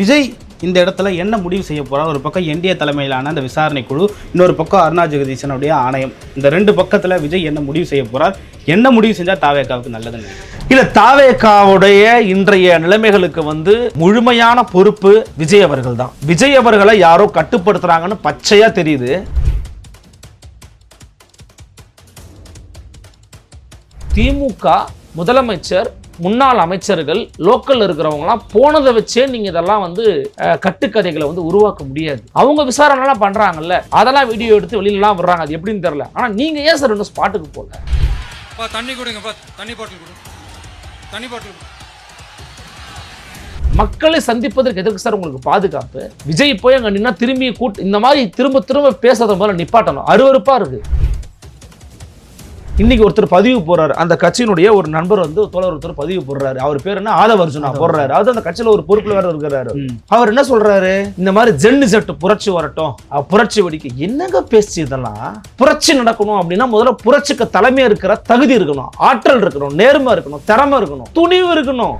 விஜய் இந்த இடத்துல என்ன முடிவு செய்ய போகிறார் ஒரு பக்கம் என்டிஏ தலைமையிலான அந்த விசாரணை குழு இன்னொரு பக்கம் அருணா ஜெகதீசனுடைய ஆணையம். இந்த ரெண்டு பக்கத்தில் விஜய் என்ன முடிவு செய்ய போகிறார் என்ன முடிவு செஞ்சால் தாவேக்காவுக்கு நல்லதுன்னு நினைக்கிறீங்க? இல்ல தாவேக்காவுடைய இன்றைய நிலைமைகளுக்கு வந்து முழுமையான பொறுப்பு விஜய் அவர்கள் தான் விஜய் அவர்களை யாரோ கட்டுப்படுத்துறாங்கன்னு பச்சையா தெரியுது. திமுக முதலமைச்சர் முன்னாள் அமைச்சர்கள் லோக்கல்ல இருக்கிறவங்கலாம் போனதை வச்சே நீங்க இதெல்லாம் வந்து கட்டுக்கதைகளை வந்து உருவாக்க முடியாது. அவங்க விசாரணைலாம் பண்றாங்கல்ல அதெல்லாம் வீடியோ எடுத்து வெளியிலலாம் விடுறாங்க. அது எப்படின்னு தெரியல. ஆனா நீங்க ஏன் சார் இன்னும் ஸ்பாட்டுக்கு போல பா தண்ணி கொடுங்கப்பா தண்ணி பாட்டில் கொடு. தண்ணி பாட்டில் மக்களை சந்திப்பதற்கு எதற்கு சார் உங்களுக்கு பாதுகாப்பு? விஜய் போய் அங்க நின்னா திரும்பி கூட்டு இந்த மாதிரி திரும்ப திரும்ப பேசாத போல நிப்பாட்டணும். அருவருப்பா இருக்கு. இன்னைக்கு ஒருத்தர் பதிவு போறாரு. அந்த கட்சியினுடைய ஒரு நண்பர் வந்து தோழர் ஒருத்தர் பதிவு போடுறாரு. அவர் பேர் என்ன? ஆதவ அர்ஜுனா போடுறாரு. அது அந்த கட்சியில ஒரு பொறுப்புல வேற இருக்கிறாரு. அவர் என்ன சொல்றாரு? இந்த மாதிரி ஜென்னு செட்டு புரட்சி வரட்டும். புரட்சி வெடிக்க என்னங்க பேச்சு இதெல்லாம்? புரட்சி நடக்கணும் அப்படின்னா முதல்ல புரட்சிக்கு தலைமையா இருக்கிற தகுதி இருக்கணும். ஆற்றல் இருக்கணும். நேர்மை இருக்கணும். திறமை இருக்கணும். துணிவு இருக்கணும்.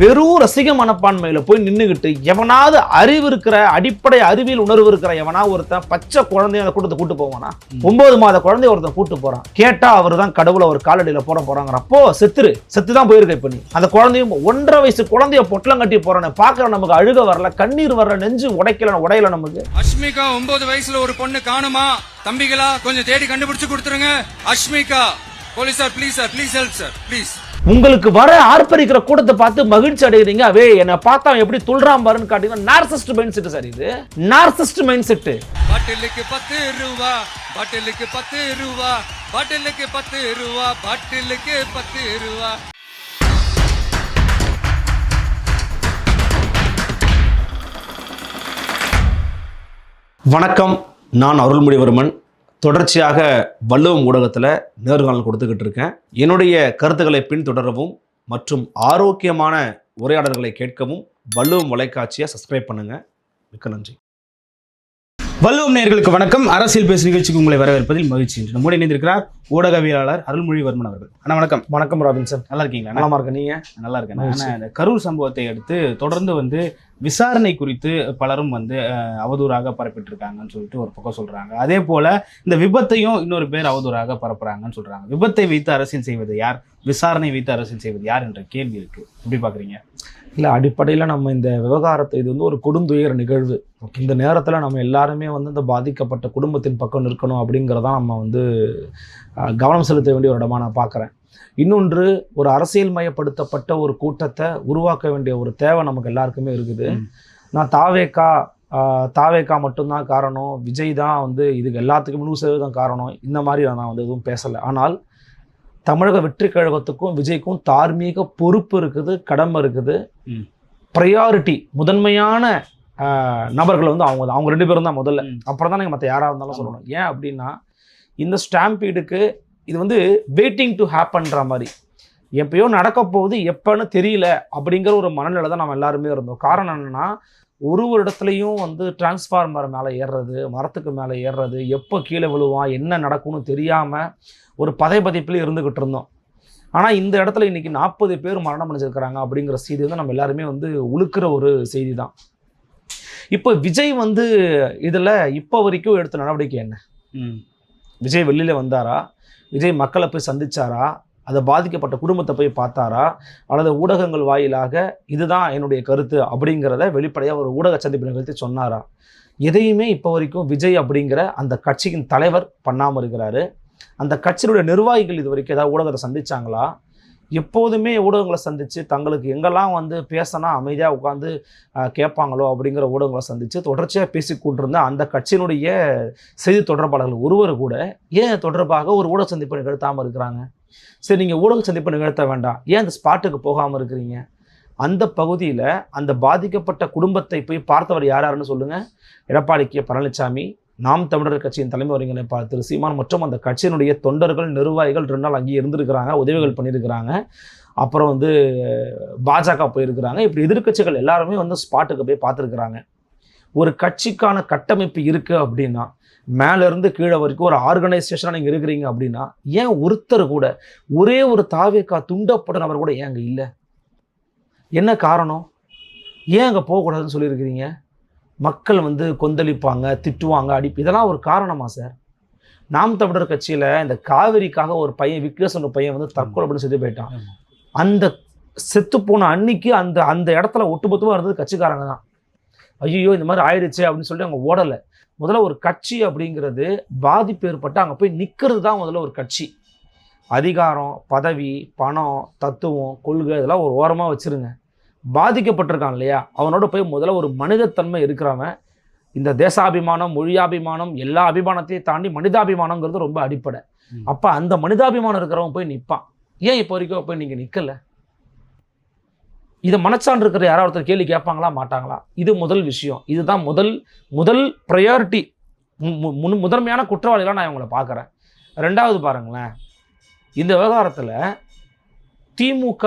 வெறும் ரசிக மனப்பான்மையில போய் நின்னுகிட்டு எவனாவது அறிவு இருக்கிற அடிப்படை அறிவியல் உணர்வு இருக்கிற எவனா ஒருத்தன் பச்சை குழந்தைய அந்த கூட்டத்தை கூட்டு போவானா? ஒன்பது மாத குழந்தைய ஒருத்தன் கூட்டு போறான். கேட்டா அவர் தான் கடவுளை ஒரு காலடியில போட போறாங்கிறப்போ செத்துரு. செத்து தான் போயிருக்க இப்ப நீ. அந்த குழந்தையும் ஒன்றரை வயசு குழந்தைய பொட்டலம் கட்டி போறானே பாக்குற நமக்கு அழுக வரல கண்ணீர் வரல நெஞ்சு உடைக்கல உடையல நமக்கு. அஷ்மிகா ஒன்பது வயசுல ஒரு பொண்ணு காணுமா? தம்பிகளா கொஞ்சம் தேடி கண்டுபிடிச்சு கொடுத்துருங்க. Ashmika police sir please sir please help sir please உங்களுக்கு வர ஆர்ப்பரிக்கிற கூட்டத்தை பார்த்து மகிழ்ச்சி அடைகிறீங்க அவே என்னை பார்த்தா எப்படி துள்றான் பாருன்னு காட்டிங்கன்னா நார்சிஸ்ட் மைண்ட் செட் சார் இது. நார்சிஸ்ட் மைண்ட் செட்டு பாட்டிலுக்கு பத்து ரூபா பாட்டிலுக்கு பத்து ரூபா பாட்டிலுக்கு பத்து ரூபா பாட்டிலுக்கு பத்து ரூபா. வணக்கம். நான் அருள்மொழிவர்மன் தொடர்ச்சியாக வள்ளுவம் ஊடகத்தில் நேர்காணல் கொடுத்துக்கிட்டு இருக்கேன். என்னுடைய கருத்துக்களை பின்தொடரவும் மற்றும் ஆரோக்கியமான உரையாடல்களை கேட்கவும் வள்ளுவம் வலைக்காட்சியை சப்ஸ்கிரைப் பண்ணுங்கள் மிக்க நன்றி. வல்லுவம் நேயர்களுக்கு வணக்கம். அரசியல் பேசு நிகழ்ச்சிக்கு உங்களை வரவேற்பதில் மகிழ்ச்சி. என்று நம்முடைய இணைந்திருக்கிறார் ஊடகவியலாளர் அருள்மொழிவர்மன் அவர்கள். அண்ணா வணக்கம். வணக்கம் ராபின்சன் நல்லா இருக்கீங்களா நலமா இருக்க நீங்க? நல்லா இருக்கேன். ஆனால் இந்த கரூர் சம்பவத்தை அடுத்து தொடர்ந்து வந்து விசாரணை குறித்து பலரும் வந்து அவதூறாக பரப்பிட்டு இருக்காங்கன்னு சொல்லிட்டு ஒரு பக்கம் சொல்றாங்க. அதே போல இந்த விபத்தையும் இன்னொரு பேர் அவதூறாக பரப்புறாங்கன்னு சொல்றாங்க. விபத்தை வைத்து அரசியல் செய்வது யார்? விசாரணை வைத்து அரசியல் செய்வது யார் என்ற கேள்வி இருக்கு. எப்படி பாக்குறீங்க? இல்லை அடிப்படையில் நம்ம இந்த விவகாரத்தை இது வந்து ஒரு கொடுந்துயர நிகழ்வு. இந்த நேரத்தில் நம்ம எல்லாருமே வந்து இந்த பாதிக்கப்பட்ட குடும்பத்தின் பக்கம் நிற்கணும் அப்படிங்கிறதான் நம்ம வந்து கவனம் செலுத்த வேண்டிய ஒரு இடமா நான் பார்க்குறேன் இன்னொன்று ஒரு அரசியல் மயப்படுத்தப்பட்ட ஒரு கூட்டத்தை உருவாக்க வேண்டிய ஒரு தேவை நமக்கு எல்லாருக்குமே இருக்குது. நான் தாவேக்கா தாவேக்கா மட்டும்தான் காரணம். விஜய் தான் வந்து இதுக்கு எல்லாத்துக்கும் நூறு சதவீதம் காரணம். இந்த மாதிரி நான் வந்து எதுவும் பேசலை. ஆனால் தமிழக வெற்றி கழகத்துக்கும் விஜய்க்கும் தார்மீக பொறுப்பு இருக்குது கடமை இருக்குது. ப்ரையாரிட்டி முதன்மையான நபர்கள் வந்து அவங்க. அவங்க ரெண்டு பேரும் தான் முதல்ல. அப்புறம் தான் நீங்கள் மற்ற யாராக இருந்தாலும் சொல்லணும் ஏன் அப்படின்னா இந்த ஸ்டாம்பீடுக்கு இது வந்து வெயிட்டிங் டு ஹேப்பன்ற மாதிரி எப்பயோ நடக்க போகுது எப்பன்னு தெரியல அப்படிங்கிற ஒரு மனநிலை தான் நம்ம எல்லாருமே இருந்தோம் காரணம் என்னன்னா ஒரு ஒரு இடத்துலையும் வந்து டிரான்ஸ்ஃபார்மர் மேலே ஏறுறது மரத்துக்கு மேலே ஏறுறது எப்போ கீழே விழுவான் என்ன நடக்கும்னு தெரியாமல் ஒரு பதைபதைப்பில் இருந்துக்கிட்டு இருந்தோம். ஆனால் இந்த இடத்துல இன்னைக்கு நாற்பது பேர் மரணம் அடைஞ்சிருக்கிறாங்க அப்படிங்கிற செய்தி வந்து நம்ம எல்லாருமே வந்து உழுக்கிற ஒரு செய்தி தான் இப்போ விஜய் வந்து இதில் இப்போ வரைக்கும் எடுத்த நடவடிக்கை என்ன. விஜய் வெளியில் வந்தாரா? விஜய் மக்களை போய் சந்திச்சாரா? அதை பாதிக்கப்பட்ட குடும்பத்தை போய் பார்த்தாரா? அல்லது ஊடகங்கள் வாயிலாக இதுதான் என்னுடைய கருத்து அப்படிங்கிறத வெளிப்படையாக ஒரு ஊடக சந்திப்பு நிகழ்த்தி சொன்னாரா? எதையுமே இப்போ வரைக்கும் விஜய் அப்படிங்கிற அந்த கட்சியின் தலைவர் பண்ணாமல் இருக்கிறாரு. அந்த கட்சியினுடைய நிர்வாகிகள் இது வரைக்கும் ஏதாவது ஊடகத்தை சந்திச்சாங்களா? எப்போதுமே ஊடகங்களை சந்தித்து தங்களுக்கு எங்கெல்லாம் வந்து பேசினா அமைதியாக உட்காந்து கேட்பாங்களோ அப்படிங்கிற ஊடகங்களை சந்தித்து தொடர்ச்சியாக பேசி கொண்டிருந்த அந்த கட்சியினுடைய செய்தி தொடர்பாளர்கள் ஒருவர் கூட ஏன் தொடர்பாக ஒரு ஊடக சந்திப்பு நிகழ்த்தாமல் இருக்கிறாங்க? சரி நீங்கள் ஊடக சந்திப்பு நிகழ்த்த வேண்டாம். ஏன் அந்த ஸ்பாட்டுக்கு போகாமல் இருக்கிறீங்க? அந்த பகுதியில் அந்த பாதிக்கப்பட்ட குடும்பத்தை போய் பார்த்தவர் யார் யாருன்னு சொல்லுங்கள் எடப்பாடி கே. பழனிசாமி நாம் தமிழர் கட்சியின் தலைமை ஒருங்கிணைப்பாளர் திரு சீமான் மற்றும் அந்த கட்சியினுடைய தொண்டர்கள் நிர்வாகிகள் ரெண்டு நாள் அங்கேயே இருந்திருக்கிறாங்க உதவிகள் பண்ணியிருக்கிறாங்க. அப்புறம் வந்து பாஜக போயிருக்கிறாங்க. இப்படி எதிர்க்கட்சிகள் எல்லாருமே வந்து ஸ்பாட்டுக்கு போய் பார்த்துருக்குறாங்க. ஒரு கட்சிக்கான கட்டமைப்பு இருக்குது அப்படின்னா மேலேருந்து கீழே வரைக்கும் ஒரு ஆர்கனைசேஷனாக நீங்கள் இருக்கிறீங்க அப்படின்னா ஏன் ஒருத்தர் கூட ஒரே ஒரு தாவேக்கா துண்டப்பட்ட நபர் கூட ஏன் அங்கே இல்லை? என்ன காரணம்? ஏன் அங்கே போகக்கூடாதுன்னு சொல்லியிருக்கிறீங்க? மக்கள் வந்து கொந்தளிப்பாங்க திட்டுவாங்க அடிப்பு இதெல்லாம் ஒரு காரணமா சார்? நாம் தமிழர் கட்சியில் இந்த காவிரிக்காக ஒரு பையன் விக்னேஷ் ஒரு பையன் வந்து தற்கொலை பண்ணி செத்து போயிட்டான். அந்த செத்து போன அன்னைக்கு அந்த அந்த இடத்துல ஒட்டுமொத்தமாக இருந்தது கட்சிக்காரங்க தான். ஐயோ இந்த மாதிரி ஆயிடுச்சு அப்படின்னு சொல்லிட்டு அவங்க ஓடலை. முதல்ல ஒரு கட்சி அப்படிங்கிறது பாதிப்பு ஏற்பட்டு அங்கே போய் நிற்கிறது தான் முதல்ல ஒரு கட்சி. அதிகாரம் பதவி பணம் தத்துவம் கொள்கை இதெல்லாம் ஒரு ஓரமாக வச்சிருங்க. பாதிக்கப்பட்டிருக்கான் இல்லையா அவனோட போய் முதல்ல ஒரு மனிதத்தன்மை இருக்கிறவன் இந்த தேசாபிமானம் மொழியாபிமானம் எல்லா அபிமானத்தையும் தாண்டி மனிதாபிமானங்கிறது ரொம்ப அடிப்படை. அப்போ அந்த மனிதாபிமானம் இருக்கிறவன் போய் நிற்பான் ஏன் இப்போ வரைக்கும் போய் நீங்கள் நிற்கல இதை மனச்சான்று இருக்கிற யாராவது ஒருத்தர் கேள்வி கேட்பாங்களா மாட்டாங்களா? இது முதல் விஷயம். இதுதான் முதல் முதல் ப்ரையாரிட்டி முதன்மையான குற்றவாளிகளாக நான் இவங்களை பார்க்குறேன். ரெண்டாவது பாருங்களேன். இந்த விவகாரத்தில் திமுக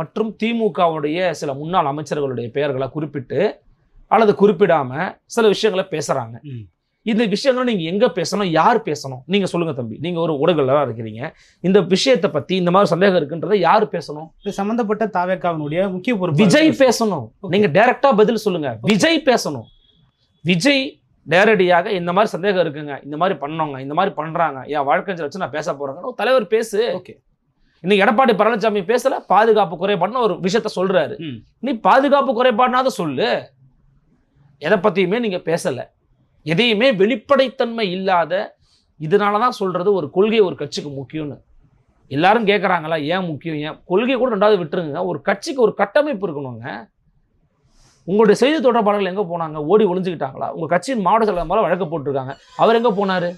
மற்றும் திமுகவுடைய சில முன்னாள் அமைச்சர்களுடைய பெயர்களை குறிப்பிட்டு அல்லது குறிப்பிடாம சில விஷயங்களை பேசுறாங்க. ம். இந்த விஷயங்களை நீங்க எங்க பேசணும்? யார் பேசணும்? நீங்க சொல்லுங்க தம்பி. நீங்க ஒரு ஊடகங்களா இருக்கிறீங்க. இந்த விஷயத்தை பத்தி இந்த மாதிரி சந்தேகம் இருக்குன்றதை யார் பேசணும்? இது சம்பந்தப்பட்ட தாவேக்காவினுடைய முக்கிய பொறுப்பு. விஜய் பேசணும். நீங்க டைரக்டா பதில் சொல்லுங்க. விஜய் பேசணும். விஜய் நேரடியாக இந்த மாதிரி சந்தேகம் இருக்குங்க. இந்த மாதிரி பண்ணவங்க இந்த மாதிரி பண்றாங்க. என் வாழ்க்கை வச்சு நான் பேச போறேங்க தலைவர் பேசு. ஓகே. இன்னைக்கு எடப்பாடி பழனிசாமி பேசல பாதுகாப்பு குறைபாடுன்னு ஒரு விஷயத்த சொல்றாரு. நீ பாதுகாப்பு குறைபாடுனாவது சொல்லு. எதை பத்தியுமே நீங்க பேசல. எதையுமே வெளிப்படைத்தன்மை இல்லாத இதனால தான் சொல்றது ஒரு கொள்கை ஒரு கட்சிக்கு முக்கியம்னு. எல்லாரும் கேட்குறாங்களா ஏன் முக்கியம்? ஏன்? கொள்கை கூட ரெண்டாவது விட்டுருங்க. ஒரு கட்சிக்கு ஒரு கட்டமைப்பு இருக்கணுங்க. உங்களுடைய செய்தி தொடர்பாளர்கள் எங்கே போனாங்க? ஓடி ஒளிஞ்சுக்கிட்டாங்களா? உங்கள் கட்சியின் மாவட்ட செயலாளர் மேலே வழக்கு போட்டிருக்காங்க. அவர் எங்கே போனார்?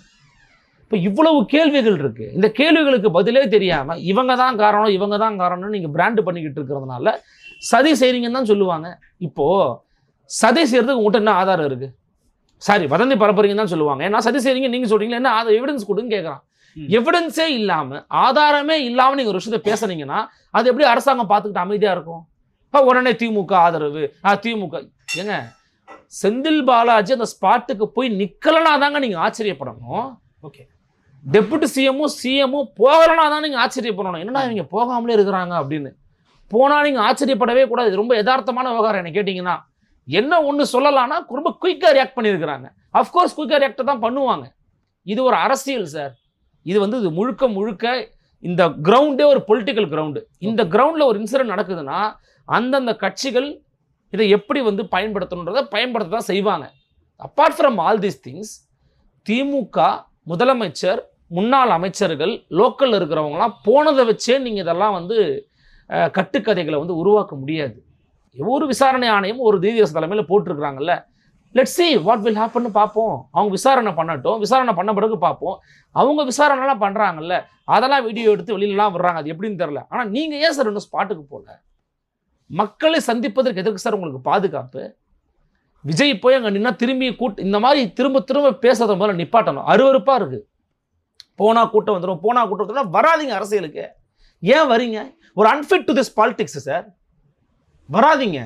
இப்போ இவ்வளவு கேள்விகள் இருக்கு. இந்த கேள்விகளுக்கு பதிலே தெரியாம இவங்க தான் காரணம் இவங்க தான் காரணம்னு நீங்க பிராண்டு பண்ணிக்கிட்டு இருக்கிறதுனால சதி செய்றீங்கன்னு தான் சொல்லுவாங்க. இப்போ சதி செய்யறதுக்கு உங்கள்கிட்ட என்ன ஆதாரம் இருக்கு? சாரி வதந்தி பரப்புறீங்கன்னு தான் சொல்லுவாங்க. ஏன்னா சதி செய்றீங்க நீங்க சொல்றீங்களா? என்ன ஆதாரம் எவிடன்ஸ் கொடுன்னு கேட்குறான். எவிடன்ஸே இல்லாம ஆதாரமே இல்லாம நீங்க ஒரு விஷயத்தை பேசுனீங்கன்னா அது எப்படி அரசாங்கம் பார்த்துக்கிட்டு அமைதியா இருக்கும்? உடனே திமுக ஆதரவு. ஆ திமுக. ஏங்க செந்தில் பாலாஜி அந்த ஸ்பாட்டுக்கு போய் நிக்கலனா தாங்க நீங்க ஆச்சரியப்படணும். ஓகே. டெபுட்டி சிஎம்மும் சிஎம்மும் போகலனா தான் நீங்கள் ஆச்சரியப்படணும். என்னடா இவங்க போகாமலே இருக்கிறாங்க அப்படின்னு. போனால் நீங்கள் ஆச்சரியப்படவே கூடாது. இது ரொம்ப யதார்த்தமான விவகாரம் என்ன கேட்டிங்கன்னா. என்ன ஒன்று சொல்லலாம்னா ரொம்ப குயிக்காக ரியாக்ட் பண்ணியிருக்கிறாங்க. அஃப்கோர்ஸ் குயிக்காக ரியாக்ட் தான் பண்ணுவாங்க. இது ஒரு அரசியல் சார் இது வந்து இது முழுக்க முழுக்க இந்த கிரவுண்டே ஒரு பொலிட்டிக்கல் கிரவுண்டு இந்த கிரவுண்டில் ஒரு இன்சிடென்ட் நடக்குதுன்னா அந்தந்த கட்சிகள் இதை எப்படி வந்து பயன்படுத்தணுன்றதை பயன்படுத்த தான் செய்வாங்க. Apart from all these things DMK முதலமைச்சர் முன்னாள் அமைச்சர்கள் லோக்கலில் இருக்கிறவங்களாம் போனதை வச்சே நீங்கள் இதெல்லாம் வந்து கட்டுக்கதைகளை வந்து உருவாக்க முடியாது. ஒரு விசாரணை ஆணையம் ஒரு நீதியரசு தலைமையில் போட்டிருக்கிறாங்கல்ல. லெட் சி வாட் வில் ஹேப்பன்னு பார்ப்போம். அவங்க விசாரணை பண்ணட்டும். விசாரணை பண்ண பிறகு பார்ப்போம். அவங்க விசாரணைலாம் பண்ணுறாங்கல்ல அதெல்லாம் வீடியோ எடுத்து வெளியிலலாம் விடுறாங்க. அது எப்படின்னு தெரில ஆனால் நீங்கள் ஏன் சார் இன்னும் ஸ்பாட்டுக்கு போகல? மக்களை சந்திப்பதற்கு எதற்கு சார் உங்களுக்கு பாதுகாப்பு? விஜய் போய் அங்கே நின்னா திரும்பி கூட்டு இந்த மாதிரி திரும்ப திரும்ப பேசுறத முதல்ல நிப்பாட்டணும். அருவருப்பாக இருக்குது போனால் கூட்டம் வந்துடும் போனா கூட்டம் வந்துடும் வராதீங்க அரசியலுக்கு. ஏன் வரீங்க? ஒரு unfit to this politics sir. வராதீங்க.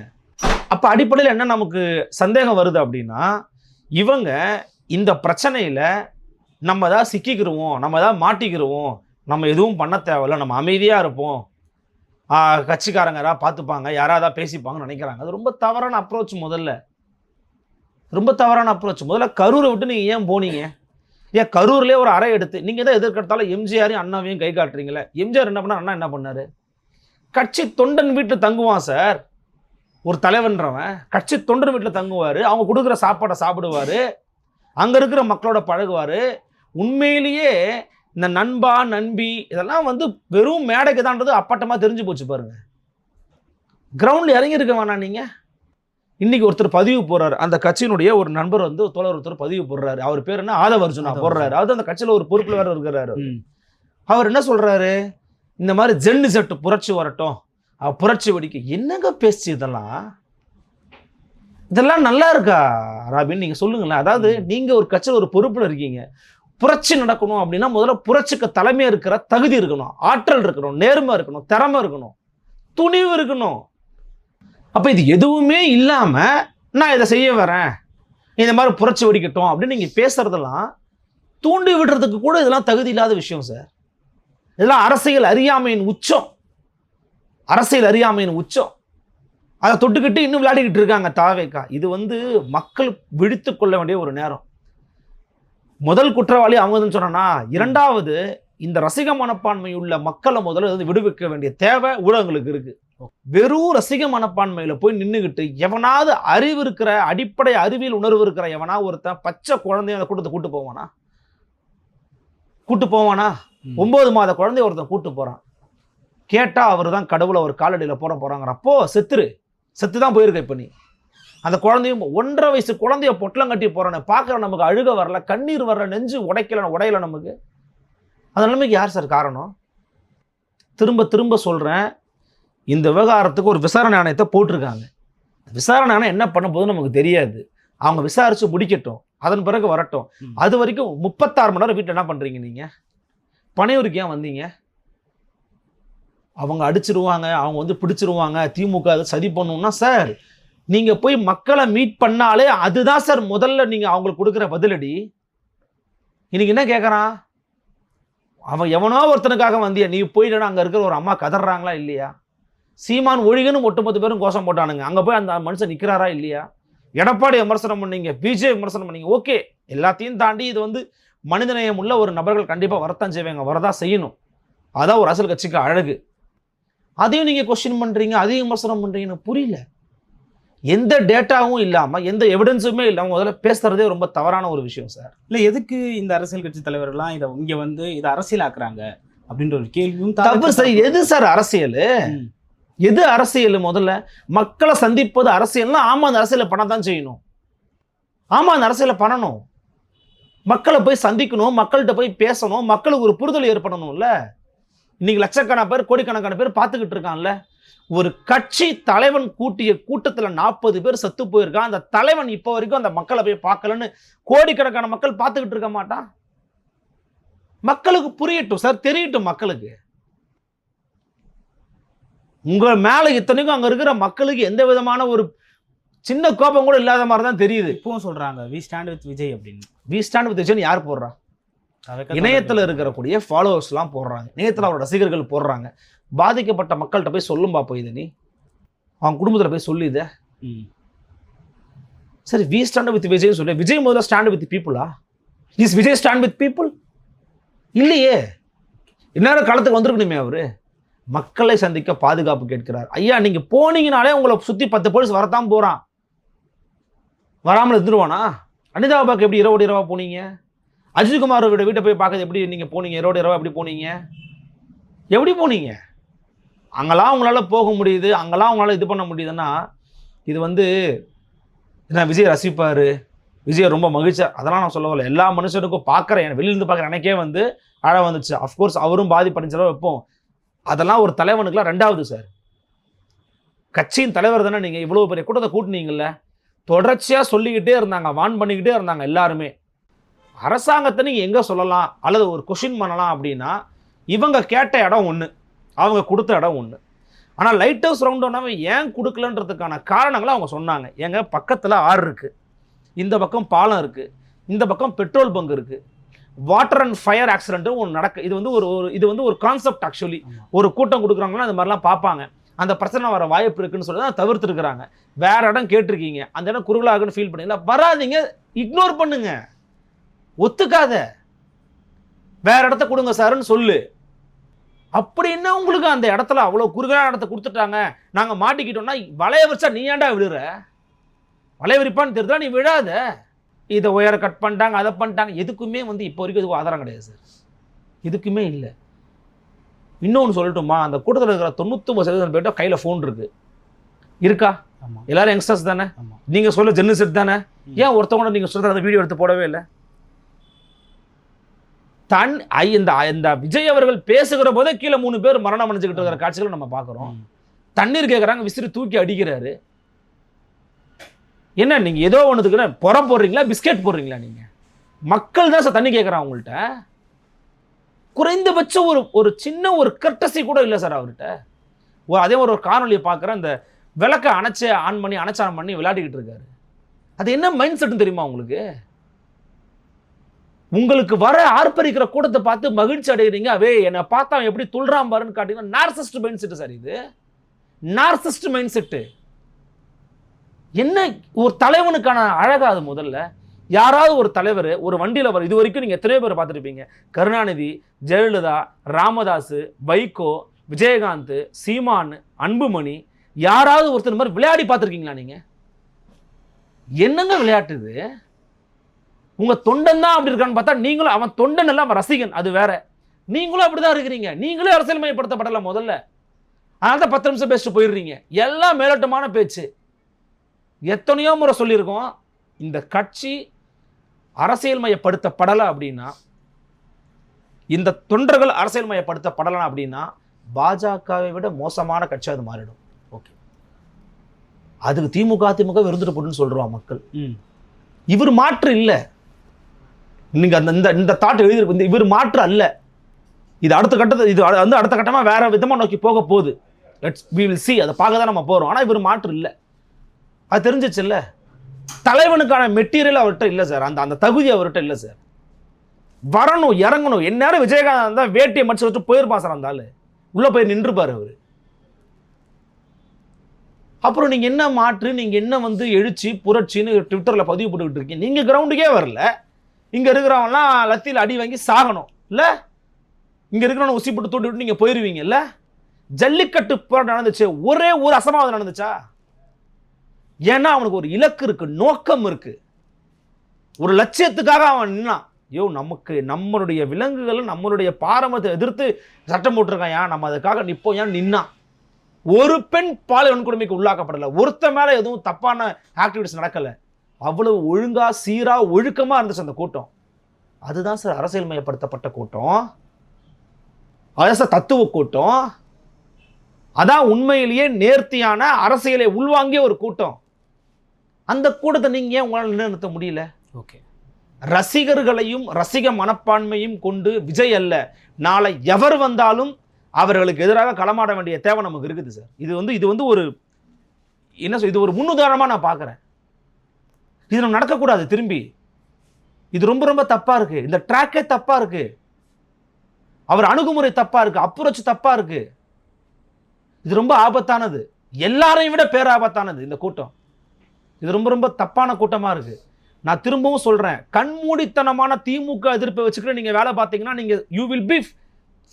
அப்போ அடிப்படையில் என்ன நமக்கு சந்தேகம் வருது அப்படின்னா இவங்க இந்த பிரச்சனையில் நம்ம தான் சிக்கிக்கிருவோம் நம்ம ஏதாவது மாட்டிக்கிடுவோம் நம்ம எதுவும் பண்ண தேவையில்ல நம்ம அமைதியாக இருப்போம். கட்சிக்காரங்க யாராவது பார்த்துப்பாங்க யாராவது பேசிப்பாங்கன்னு நினைக்கிறாங்க. அது ரொம்ப தவறான அப்ரோச் முதல்ல. ரொம்ப தவறான அப்ரோச் முதல்ல கரூரை விட்டு நீங்கள் ஏன் போனீங்க? ஏன் கரூர்லேயே ஒரு அறை எடுத்து நீங்கள் தான் எதிர்க்கத்தாலும் எம்ஜிஆரையும் அண்ணாவையும் கை காட்டுறீங்களே? எம்ஜிஆர் என்ன பண்ணார்? அண்ணா என்ன பண்ணார்? கட்சி தொண்டன் வீட்டில் தங்குவான் சார். ஒரு தலைவன்றவன். கட்சி தொண்டன் வீட்டில் தங்குவார். அவங்க கொடுக்குற சாப்பாடை சாப்பிடுவார். அங்கே இருக்கிற மக்களோட பழகுவார். உண்மையிலேயே இந்த நண்பா நண்பி இதெல்லாம் வந்து வெறும் மேடைக்கு தான்றது அப்பட்டமாக தெரிஞ்சு போச்சு பாருங்கள் கிரவுண்டில் இறங்கி இருக்க வேணாம் நீங்கள் இன்னைக்கு ஒருத்தர் பதிவு போடுறாரு அந்த கட்சியினுடைய ஒரு நண்பர் வந்து தோழர் ஒருத்தர் பதிவு போடுறாரு. அவர் பேர் என்ன? ஆதவர்ஜுனா ஆதவர்ஜுனா. போடுறாரு. அது அந்த கட்சியில் ஒரு பொறுப்புல வேற இருக்கிறாரு. அவர் என்ன சொல்றாரு? இந்த மாதிரி ஜென்னு செட்டு புரட்சி வரட்டும். புரட்சி வெடிக்க என்னங்க பேச்சு இதெல்லாம்? இதெல்லாம் நல்லா இருக்கா ராபின்? நீங்க சொல்லுங்களேன். அதாவது நீங்க ஒரு கட்சியில் ஒரு பொறுப்புல இருக்கீங்க. புரட்சி நடக்கணும் அப்படின்னா முதல்ல புரட்சிக்கு தலைமை இருக்கிற தகுதி இருக்கணும். ஆற்றல் இருக்கணும். நேர்மை இருக்கணும். திறமை இருக்கணும். துணிவு இருக்கணும். அப்போ இது எதுவுமே இல்லாமல் நான் இதை செய்ய வரேன். இந்த மாதிரி புரட்சி வெடிக்கட்டும் அப்படின்னு நீங்கள் பேசுகிறதெல்லாம் தூண்டி விடுறதுக்கு கூட இதெல்லாம் தகுதி இல்லாத விஷயம் சார் இதெல்லாம் அரசியல் அறியாமையின் உச்சம். அரசியல் அறியாமையின் உச்சம். அதை தொட்டுக்கிட்டு இன்னும் விளையாடிக்கிட்டு இருக்காங்க தாவேக்கா. இது வந்து மக்கள் விழித்து கொள்ள வேண்டிய ஒரு நேரம். முதல் குற்றவாளி அவங்க சொன்னா இரண்டாவது இந்த ரசிக மனப்பான்மை உள்ள மக்களை முதல்ல வந்து விடுவிக்க வேண்டிய தேவை ஊடகங்களுக்கு இருக்குது வெறும் ரசிக மனப்பான்மையில போய் நின்றுகிட்டு எவனாவது அறிவு இருக்கிற அடிப்படை அறிவியல் உணர்வு இருக்கிற எவனா ஒருத்தன் பச்சை குழந்தைய அந்த கூட்டத்தை கூட்டு போவானா? கூட்டு போவானா. ஒன்பது மாத குழந்தைய ஒருத்தன் கூட்டு போறான். கேட்டா அவர் தான் கடவுளை ஒரு காலடியில் போட போறாங்கிறப்போ செத்துரு. செத்து தான் போயிருக்க இப்ப நீ. அந்த குழந்தையும் ஒன்றரை வயசு குழந்தைய பொட்டலம் கட்டி போறானே பார்க்குற நமக்கு அழுக வரல கண்ணீர் வரல நெஞ்சு உடைக்கல உடையல நமக்கு. அந்த நிலைமைக்கு யார் சார் காரணம்? திரும்ப திரும்ப சொல்றேன். இந்த விவகாரத்துக்கு ஒரு விசாரணை ஆணையத்தை போட்டிருக்காங்க. விசாரணை ஆணையம் என்ன பண்ண போகுதுன்னு நமக்கு தெரியாது. அவங்க விசாரிச்சு முடிக்கட்டும். அதன் பிறகு வரட்டும். அது வரைக்கும் முப்பத்தாறு மணி நேரம் வீட்டில் என்ன பண்றீங்க நீங்க? பனையூருக்கு ஏன் வந்தீங்க? அவங்க அடிச்சிருவாங்க அவங்க வந்து பிடிச்சிருவாங்க திமுக அதை சதி பண்ணணும்னா சார் நீங்க போய் மக்களை மீட் பண்ணாலே அதுதான் சார் முதல்ல நீங்க அவங்களுக்கு கொடுக்குற பதிலடி. இன்னைக்கு என்ன கேட்குறான் அவன் எவனோ ஒருத்தனுக்காக வந்தியா? நீ போயிட்டா அங்க இருக்கிற ஒரு அம்மா கதறாங்களா இல்லையா? சீமான் ஒழிகன்னு ஒட்டுமொத்த பேரும் கோஷம் போட்டானுங்க. அங்க போய் அந்த மனுஷன் நிக்கிறாரா இல்லையா? எடப்பாடி விமர்சனம் பண்ணீங்க பிஜே விமர்சனம் பண்ணீங்க ஓகே. எல்லாத்தையும் தாண்டி இது வந்து மனிதநேயம் உள்ள ஒரு நபர்கள் கண்டிப்பா வரத்தான் செய்வாங்க வரதா செய்யணும். அதான் ஒரு அரசியல் கட்சிக்கு அழகு. அதையும் நீங்க கொஸ்டின் பண்றீங்க அதையும் விமர்சனம் பண்றீங்கன்னு புரியல. எந்த டேட்டாவும் இல்லாம எந்த எவிடன்ஸுமே இல்லாம முதல்ல பேசுறதே ரொம்ப தவறான ஒரு விஷயம் சார் இல்ல எதுக்கு இந்த அரசியல் கட்சி தலைவர்கள்லாம் இதை இங்க வந்து இதை அரசியலாக்குறாங்க அப்படின்ற ஒரு கேள்வியும் தப்பு சார் எது சார் அரசியல். எது அரசியல் முதல்ல? மக்களை சந்திப்பது அரசியல்னா ஆமாம் அந்த அரசியலை பண்ண தான் செய்யணும். ஆமாம் அந்த அரசியலை பண்ணணும். மக்களை போய் சந்திக்கணும் மக்கள்கிட்ட போய் பேசணும் மக்களுக்கு ஒரு புரிதல் ஏற்படணும்ல. இன்னைக்கு லட்சக்கணக்கான பேர் கோடிக்கணக்கான பேர் பார்த்துக்கிட்டு இருக்கான்ல ஒரு கட்சி தலைவன் கூட்டிய கூட்டத்தில் நாற்பது பேர் செத்து போயிருக்கான் அந்த தலைவன் இப்போ வரைக்கும் அந்த மக்களை போய் பார்க்கலன்னு கோடிக்கணக்கான மக்கள் பார்த்துக்கிட்டு இருக்க மாட்டான்? மக்களுக்கு புரியட்டும் சார் தெரியட்டும் மக்களுக்கு. உங்க மேல இத்தனைக்கும் அங்க இருக்கிற மக்களுக்கு எந்த விதமான ஒரு சின்ன கோபம் கூட இல்லாத மாதிரி தான் தெரியுது. இப்பவும் சொல்றாங்க வி ஸ்டாண்ட் வித் விஜய் அப்படின்னு. வி ஸ்டாண்ட் வித் விஜய் யார் போடுறா? இணையத்துல இருக்கக்கூடிய ஃபாலோவர்ஸ்லாம் போடுறாங்க. இணையத்துல அவரோட ரசிகர்கள் போடுறாங்க. பாதிக்கப்பட்ட மக்கள்கிட்ட போய் சொல்லும் பாப்போம் இதை நீ? அவங்க குடும்பத்துல போய் சொல்லு இதை. சரி வி ஸ்டாண்ட் வித் விஜய் சொல்லு. விஜய் முதல்ல stand with பீப்புளா is Vijay stand with people இல்லையே. இந்நேரம் காலத்துக்கு வந்திருக்கணுமே அவரு. மக்களை சந்திக்க பாதுகாப்பு கேட்கிறார். ஐயா நீங்க போனீங்கனாலே உங்களை சுத்தி பத்து போலீஸ் வரத்தான் போறான். வராமல் இருந்துருவானா? அனிதா பாக்கு எப்படி இரவோடு இரவா போனீங்க? அஜித்குமார் வீட்டை போய் பார்க்கறது எப்படி நீங்க போனீங்க? இரவோடு இரவா எப்படி போனீங்க? எப்படி போனீங்க? அங்கெல்லாம் உங்களால போக முடியுது. அங்கெல்லாம் உங்களால் இது பண்ண முடியுதுன்னா இது வந்து என்ன விஜய் ரசிப்பாரு? விஜய் ரொம்ப மகிழ்ச்சியா அதெல்லாம் நான் சொல்ல வரல எல்லா மனுஷனுக்கும் பார்க்குறேன். வெளியிருந்து பார்க்குற எனக்கே வந்து அழகாக வந்துச்சு. அஃப்கோர்ஸ் அவரும் பாதிப்படைஞ்சளவு வைப்போம். அதெல்லாம் ஒரு தலைவனுக்குலாம் ரெண்டாவது சார். கட்சியின் தலைவர் தானே நீங்கள் இவ்வளோ பெரிய கூட்டத்தை கூட்டினீங்கல்ல? தொடர்ச்சியாக சொல்லிக்கிட்டே இருந்தாங்க வான் பண்ணிக்கிட்டே இருந்தாங்க எல்லாருமே. அரசாங்கத்தை நீங்கள் எங்கே சொல்லலாம்? அல்லது ஒரு கொஷின் பண்ணலாம் அப்படின்னா இவங்க கேட்ட இடம் ஒன்று அவங்க கொடுத்த இடம் ஒன்று ஆனால் லைட் ஹவுஸ் ரவுண்டோனாவே ஏன் கொடுக்கலன்றதுக்கான காரணங்களை அவங்க சொன்னாங்க. எங்க பக்கத்தில் ஆறு இருக்குது இந்த பக்கம் பாலம் இருக்குது இந்த பக்கம் பெட்ரோல் பங்க் இருக்குது வாட்டர் அண்ட் ஃபயர் ஆக்சிடென்ட்டும் ஒன்று நடக்கு இது வந்து ஒரு ஒரு இது வந்து ஒரு கான்செப்ட் ஆக்சுவலி. ஒரு கூட்டம் கொடுக்குறாங்கன்னா அந்த மாதிரிலாம் பார்ப்பாங்க. அந்த பிரச்சனை வர வாய்ப்பு இருக்குன்னு சொல்லி தான் தவிர்த்துருக்குறாங்க. வேற இடம் கேட்டிருக்கீங்க. அந்த இடம் குறுகலாகுன்னு ஃபீல் பண்ணீங்களா? வராதீங்க இக்னோர் பண்ணுங்க. ஒத்துக்காத. வேற இடத்த கொடுங்க சார்னு சொல்லு. அப்படி என்ன உங்களுக்கு அந்த இடத்துல அவ்வளோ குறுகலான இடத்த கொடுத்துட்டாங்க? நாங்கள் மாட்டிக்கிட்டோம்னா வளைய வச்சா நீ ஏன்டா விழுற? வளைய விரிப்பான்னு தெரியுதா நீ விழாத. இதை உயர கட் பண்ணிட்டாங்க அதை பண்ணிட்டாங்க. எதுக்குமே வந்து இப்போ வரைக்கும் இதுக்கு ஆதாரம் கிடையாது சார் எதுக்குமே இல்லை. இன்னொன்று சொல்லட்டுமா? அந்த கூட்டத்தில் இருக்கிற தொண்ணூத்தொம்பது சதவீதம் பேர்ட்ட கையில் ஃபோன் இருக்கு. இருக்கா? எல்லாரும் யங்ஸ்டர்ஸ் தானே? நீங்கள் சொல்ல ஜென்னு செட் தானே. ஏன் ஒருத்தவங்க நீங்கள் சொல்கிற அந்த வீடியோ எடுத்து போடவே இல்லை? தன் ஐ- இந்த இந்த விஜய் அவர்கள் பேசுகிற போதே கீழே மூணு பேர் மரணம் அடைஞ்சுக்கிட்டு இருக்கிற காட்சிகளை நம்ம பார்க்குறோம். தண்ணீர் கேட்குறாங்க விசிறி தூக்கி அடிக்கிறாரு. என்ன நீங்கள் ஏதோ ஒன்றுத்துக்கு புறம் போடுறீங்களா பிஸ்கெட் போடுறீங்களா நீங்கள் மக்கள் தான் சார் தண்ணி கேட்குறாங்க உங்கள்கிட்ட குறைந்தபட்சம் ஒரு ஒரு சின்ன ஒரு கர்டசி கூட இல்லை சார் அவர்கிட்ட. ஒரு அதே ஒரு காணொலியை பார்க்குறேன் அந்த விளக்கை அணைச்சி ஆன் பண்ணி அணைச்சி ஆன் பண்ணி விளையாடிக்கிட்டு இருக்காரு. அது என்ன மைண்ட் செட்னு தெரியுமா உங்களுக்கு? உங்களுக்கு வர ஆர்ப்பரிக்கிற கூட்டத்தை பார்த்து மகிழ்ச்சி அடைகிறீங்க அவே என்னை பார்த்தா அவன் எப்படி துள்றான் பாருன்னு காட்டிங்கன்னா நார்சிஸ்ட் மைண்ட் செட்டு சார் இது. நார்சிஸ்ட் மைண்ட் செட்டு என்ன ஒரு தலைவனுக்கான அழகா அது முதல்ல. யாராவது ஒரு தலைவர் ஒரு வண்டியில் வர இது வரைக்கும் நீங்கள் எத்தனையோ பேர் பார்த்துருப்பீங்க. கருணாநிதி ஜெயலலிதா ராமதாஸ் வைகோ விஜயகாந்த் சீமான் அன்புமணி யாராவது ஒருத்தர் மாதிரி விளையாடி பார்த்துருக்கீங்களா நீங்கள் என்னங்க விளையாட்டு இது? தொண்டன் தான் அப்படி இருக்கான்னு பார்த்தா நீங்களும் அவன் தொண்டன் எல்லாம் அவன் ரசிகன் அது வேற. நீங்களும் அப்படிதான் இருக்கிறீங்க. நீங்களே அரசியல்மயப்படுத்தப்படல முதல்ல. அதனால தான் பத்து நிமிஷம் பேசிட்டு போயிடுறீங்க. எல்லாம் மேலோட்டமான பேச்சு. எத்தனையோ முறை சொல்லியிருக்கோம் இந்த கட்சி அரசியல் மயப்படுத்தப்படலை அப்படின்னா இந்த தொண்டர்கள் அரசியல் மயப்படுத்தப்படலாம் அப்படின்னா பாஜகவை விட மோசமான கட்சி அது மாறிடும். ஓகே அதுக்கு திமுக அதிமுக இருந்துட்டு போட்டுன்னு சொல்றோம் மக்கள். இவர் மாற்று இல்லை. நீங்க அந்த இந்த இந்த தாட் எழுதியிருக்கு இந்த இவர் மாற்று அல்ல. இது அடுத்த கட்டத்தை இது வந்து அடுத்த கட்டமா வேற விதமா நோக்கி போக போகுது. லெட்ஸ் வி வில் சி அதை பார்க்க தான் நம்ம போறோம். ஆனா இவர் மாற்று இல்லை. அது தெரிஞ்சிச்சுல்ல? தலைவனுக்கான மெட்டீரியல் அவர்கிட்ட இல்லை சார். அந்த அந்த தகுதி அவர்கிட்ட இல்லை சார். வரணும் இறங்கணும். எந்நேரம் விஜயகாந்த் இருந்தால் வேட்டியை மடிச்சு வச்சு போயிருப்பான் சார் அந்த உள்ளே போய் நின்றுப்பார் அவர். அப்புறம் நீங்கள் என்ன மாற்று நீங்கள் என்ன வந்து எழுச்சி புரட்சின்னு ட்விட்டரில் பதிவு போட்டுக்கிட்டு இருக்கீங்க. நீங்கள் கிரவுண்டுக்கே வரல. இங்கே இருக்கிறவன்லாம் லத்தியில் அடி வாங்கி சாகணும். இல்லை? இங்கே இருக்கிறவங்க உசி போட்டு தூண்டி விட்டு நீங்க போயிருவீங்கல்ல ஜல்லிக்கட்டு போராட்டம் நடந்துச்சு. ஒரே ஒரு அசமாவது நடந்துச்சா? ஏன்னா அவனுக்கு ஒரு இலக்கு இருக்கு நோக்கம் இருக்கு. ஒரு லட்சியத்துக்காக அவன் நின்னான். ஐயோ நமக்கு நம்மளுடைய விலங்குகளை நம்மளுடைய பாரம்பரியத்தை எதிர்த்து சட்டம் போட்டிருக்கான் ஏன் நம்ம அதுக்காக நிப்போம் ஏன் நின்னான். ஒரு பெண் பாலியல் வன்கொடுமைக்கு உள்ளாக்கப்படலை. ஒருத்த மேலே எதுவும் தப்பான ஆக்டிவிட்டிஸ் நடக்கலை. அவ்வளவு ஒழுங்கா சீரா ஒழுக்கமா இருந்துச்சு அந்த கூட்டம். அதுதான் சார் அரசியல் மயப்படுத்தப்பட்ட கூட்டம். அதான் சார் தத்துவ கூட்டம். அதான் உண்மையிலேயே நேர்த்தியான அரசியலை உள்வாங்கிய ஒரு கூட்டம். அந்த கூட்டத்தை நீங்க ஏன் உங்களால் நிலைநிறுத்த முடியல? ஓகே. ரசிகர்களையும் ரசிக மனப்பான்மையும் கொண்டு விஜய் அல்ல. நாளை எவர் வந்தாலும் அவர்களுக்கு எதிராக களமாட வேண்டிய தேவை நமக்கு இருக்குது சார் இது வந்து இது வந்து ஒரு என்ன சொல் இது ஒரு முன்னுதாரணமாக நான் பார்க்குறேன். இது நம்ம நடக்கக்கூடாது திரும்பி. இது ரொம்ப ரொம்ப தப்பா இருக்கு. இந்த ட்ராக்கே தப்பா இருக்கு. அவர் அணுகுமுறை தப்பா இருக்கு. அப்புறச்சு தப்பா இருக்கு. இது ரொம்ப ஆபத்தானது. எல்லாரையும் விட பேராபத்தானது இந்த கூட்டம். இது ரொம்ப ரொம்ப தப்பான கூட்டமாக இருக்குது நான் திரும்பவும் சொல்கிறேன் கண்மூடித்தனமான திமுக எதிர்ப்பை வச்சுக்கிட்டு நீங்கள் வேலை பார்த்தீங்கன்னா நீங்கள் you will be